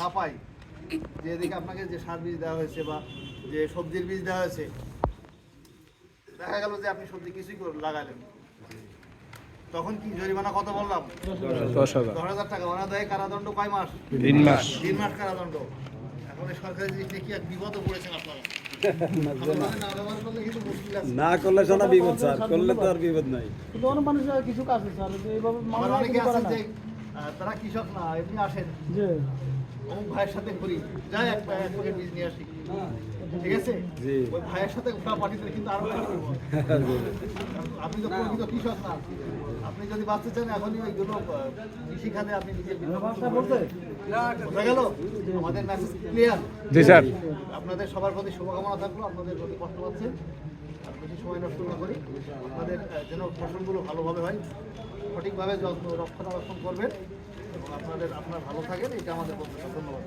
না পাই যে এদিকে আপনাকে যে সার বীজ দেওয়া হয়েছে বা যে সবজির বীজ দেওয়া হয়েছে দেখা গেল যে আপনি সবজি কিছুই লাগালেন। তখন কি জরিমানা কত বললাম? দশ হাজার। টাকা। অনাদায়ে কারাদণ্ড কয় মাস? তিন মাস। তিন মাস কারাদণ্ড। এখন এই সরকারি জিনিস কি এক বিপদে পড়েছেন আপনারা? না করলে কিন্তু মুশকিল আছে না করলে সোনা বিপদ স্যার। করলে তো আর বিপদ নাই। কিছু কাজ আছে স্যার। যে এইভাবে তারা কৃষক না এমনি আসেন। অমুক ভাইয়ের সাথে ঘুরি। যাই এক এক প্যাকেট বীজ নিয়ে আসি। ঠিক আছে? ওই ভাইয়ের সাথে ঘোরা পাঠিয়ে কিন্তু আরও আপনি তো প্রকৃত কৃষক না। আপনি যদি বাঁচতে চান এখনই ওইগুলো আহ, কৃষি খাতে আপনি নিজে ভাষা বলতে বোঝা গেল? আমাদের মেসেজ ক্লিয়ার জি স্যার। আপনাদের সবার প্রতি শুভকামনা থাকল আপনাদের প্রতি কষ্ট পাচ্ছে। আর বেশি সময় নষ্ট না করি। আপনাদের যেন ফসলগুলো ভালোভাবে হয়। সঠিকভাবে যত্ন রক্ষণাবেক্ষণ করবেন এবং আপনাদের আপনার ভালো থাকেন এটা আমাদের প্রত্যাশা ধন্যবাদ।